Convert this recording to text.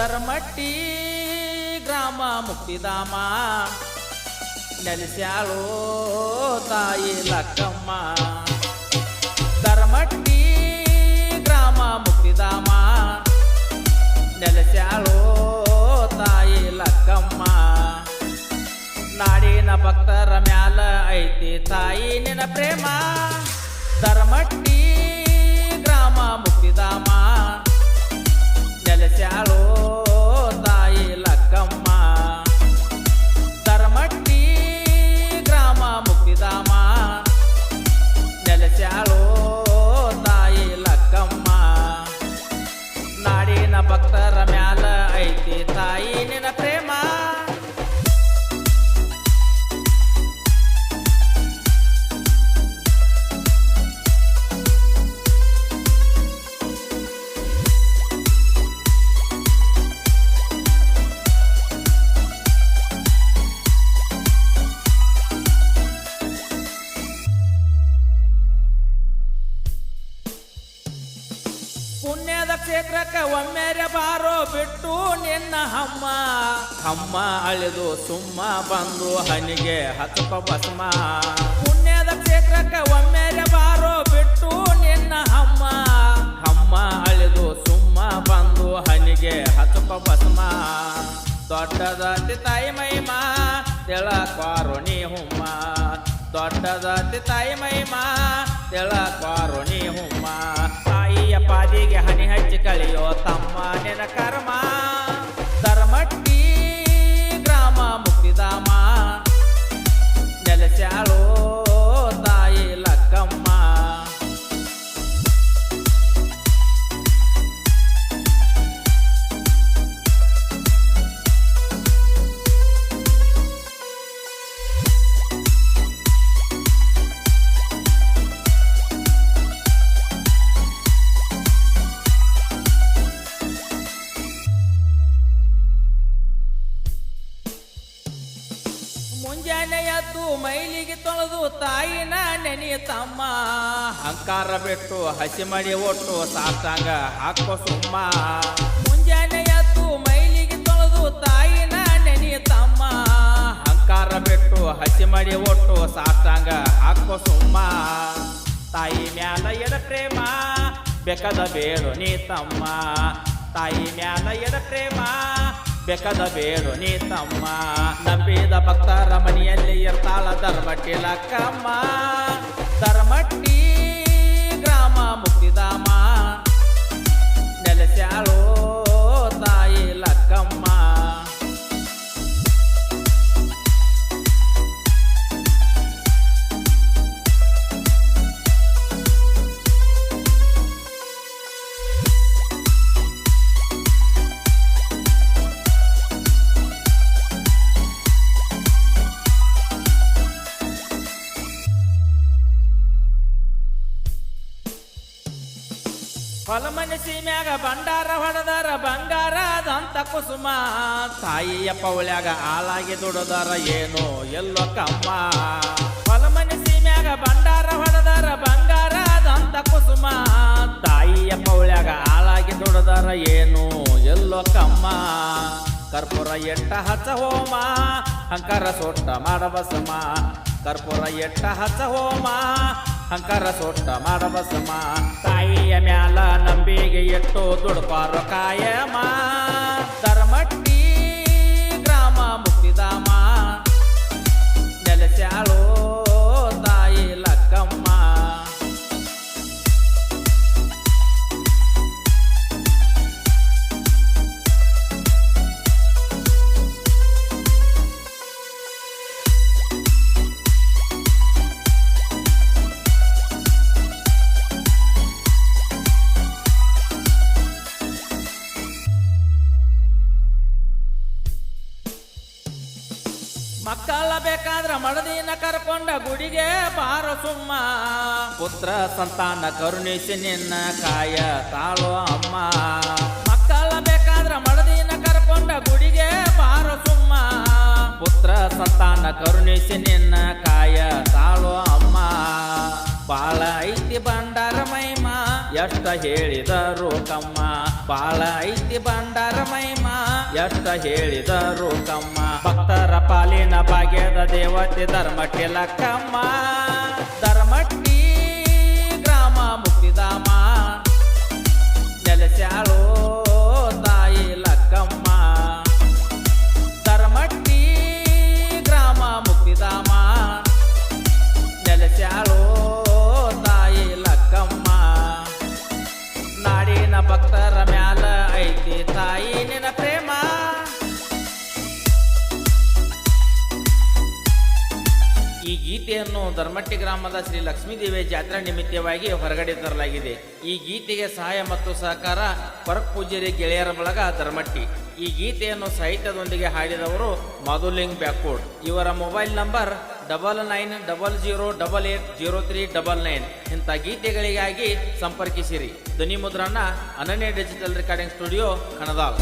ಧರ್ಮಟ್ಟಿ ಗ್ರಾಮ ಮುಕ್ತಿಧಾಮ. ನೆಲೆಸ್ಯಾಳೋ ತಾಯಿ ಲಕ್ಕಮ್ಮ. ಧರ್ಮಟ್ಟಿ ಗ್ರಾಮ ಮುಕ್ತಿಧಾಮ. ನೆಲೆಸ್ಯಾಳೋ ತಾಯಿ ಲಕ್ಕಮ್ಮ. ನಾಡಿನ ಭಕ್ತರ ಮ್ಯಾಲ ಐತಿ ತಾಯಿ ನಿನ ಪ್ರೇಮ. ಧರ್ಮಟ್ಟಿ ಕ್ಷೇತ್ರಕ್ಕೆ ಒಮ್ಮೆರೆ ಬಾರೋ ಬಿಟ್ಟು ನಿನ್ನ ಹಮ್ಮ ಹಮ್ಮ ಅಳಿದು ಸುಮ್ಮ ಬಂದು ಹನಿಗೆ ಹತ್ತಪ ಭಸ್ಮ. ಪುಣ್ಯದ ಕ್ಷೇತ್ರಕ್ಕೆ ಒಮ್ಮೆರೆ ಬಾರೋ ಬಿಟ್ಟು ನಿನ್ನ ಹಮ್ಮ ಹಮ್ಮ ಅಳಿದು ಸುಮ್ಮ ಬಂದು ಹನಿಗೆ ಹತ್ತಪ ಭಸ್ಮ. ದೊಡ್ಡದಾತಿ ತಾಯಿ ಮೈಮಾ ತೆಳಕ್ವಾರು ನೀ ಹುಮ್ಮ. ತಾಯಿಯ ಪಾದಿಗೆ ಹನಿ ಹಚ್ಚಿ ಕಳಿಯೋ ತಮ್ಮ ನಿನ ಕರ್ಮ. ಮೈಲಿಗೆ ತೊಳೆದು ತಾಯಿನ ನೆನೆಯ ತಮ್ಮ. ಅಹಂಕಾರ ಬಿಟ್ಟು ಹಸಿ ಮಡಿ ಒಟ್ಟು ಸಾಷ್ಟಾಂಗ ಹಾಕೋ ಸುಮ್ಮ. ಮುಂಜಾನೆ ಎದ್ದು ಮೈಲಿಗೆ ತೊಳೆದು ತಾಯಿನ ನೆನೆಯ ತಮ್ಮ. ಅಹಂಕಾರ ಬಿಟ್ಟು ಹಸಿ ಮಡಿ ಒಟ್ಟು ಸಾಷ್ಟಾಂಗ ಹಾಕೋ ಸುಮ್ಮ. ತಾಯಿ ಮ್ಯಾಲ ಎಡ ಪ್ರೇಮ ಬೇಕದ ಬೇಡು ನೀ ತಮ್ಮ. ತಾಯಿ ಮ್ಯಾಲ ಎಡ ಪ್ರೇಮ ಬೇಕದ ಬೇಡು ನೀ ತಮ್ಮ. ನಂಬಿದ ಭಕ್ತರ ಮನೆಯಲ್ಲಿ ಇರ್ತಾಳ ಧರ್ಮಟ್ಟಿ ಲಕ್ಕಮ್ಮ ಧರ್ಮಟ್ಟಿ ಹೊಲಮನೆ ಸೀಮ್ಯಾಗ ಬಂಡಾರ ಹೊಡೆದಾರ ಬಂಗಾರದಂತ ಕುಸುಮ. ತಾಯಿಯ ಪೌಳ್ಯಾಗ ಹಾಲಾಗಿ ದುಡದಾರ, ಏನೋ ಎಲ್ಲೋ ಕಮ್ಮ. ಹೊಲಮನೆ ಸೀಮ್ಯಾಗ ಬಂಡಾರ ಹೊಡೆದಾರ ಬಂಗಾರದಂತ ಕುಸುಮ. ತಾಯಿಯ ಪೌಳ್ಯಾಗ ಹಾಲಾಗಿ ದುಡದಾರ, ಏನೋ ಎಲ್ಲೋ ಕಮ್ಮ. ಕರ್ಪೂರ ಎಟ್ಟ ಹಚ್ಚ ಹೋಮ, ಹಂಕಾರ ಸೊಟ್ಟ ಮಾಡಬಸಮ ಕರ್ಪೂರ ಎಟ್ಟ ಹಚ್ಚ ಹೋಮ ಹಂಕಾರ ಸೊಟ್ಟ ಮಾಡಬಸಮ ತಾಯಿಯ ಮ್ಯಾಲ ನಂಬಿಗೆ ಎಟ್ಟು ದುಡ್ಪಾರ ಕಾಯಮ. ಮಕ್ಕಳ ಬೇಕಾದ್ರ ಮಡದಿನ ಕರ್ಕೊಂಡ ಗುಡಿಗೆ ಬಾರ ಸುಮ್ಮ. ಪುತ್ರ ಸಂತಾನ ಕರುಣಿಸಿ ನಿನ್ನ ಕಾಯ ತಾಳು ಅಮ್ಮ. ಮಕ್ಕಳ ಬೇಕಾದ್ರ ಮಡದಿನ ಕರ್ಕೊಂಡ ಗುಡಿಗೆ ಬಾರ ಸುಮ್ಮ. ಪುತ್ರ ಸಂತಾನ ಕರುಣಿಸಿ ನಿನ್ನ ಕಾಯ ತಾಳು ಅಮ್ಮ. ಬಾಳ ಐತಿ ಬಂಡಾರ ಮೈಮ ಎಷ್ಟ ಹೇಳಿದರು ಕಮ್ಮ ಬಾಳ ಐತಿ ಬಂಡಾರ ಮೈಮ. ಎಷ್ಟ ಹೇಳಿದರು ಕಮ್ಮ. ಭಕ್ತರ ಪಾಲಿನ ಭಾಗ್ಯದ ದೇವತೆ ಧರ್ಮಕ್ಕೆ ಲಕ್ಕಮ್ಮ. ಧರ್ಮಟ್ಟಿ ಗ್ರಾಮ ಮುಕ್ತಿಧಾಮ ನೆಲೆಸ್ಯಾಳೋ ಧರ್ಮಟ್ಟಿ ಗ್ರಾಮದ ಶ್ರೀ ಲಕ್ಷ್ಮೀದೇವಿ ಜಾತ್ರಾ ನಿಮಿತ್ತವಾಗಿ ಹೊರಗಡೆ ತರಲಾಗಿದೆ. ಈ ಗೀತೆಗೆ ಸಹಾಯ ಮತ್ತು ಸಹಕಾರ ಪರಕ್ ಪೂಜಾರಿ ಗೆಳೆಯರ ಬಳಗ ಧರ್ಮಟ್ಟಿ. ಈ ಗೀತೆಯನ್ನು ಸಾಹಿತ್ಯದೊಂದಿಗೆ ಹಾಡಿದವರು ಮಾಧುಲಿಂಗ್ ಬ್ಯಾಕ್ವರ್ಡ್ ಇವರ mobile number double nine double zero double eight zero three double nine. ಇಂಥ ಗೀತೆಗಳಿಗಾಗಿ ಸಂಪರ್ಕಿಸಿರಿ. ಧ್ವನಿ ಮುದ್ರಣ Ananya digital recording studio Kanadal.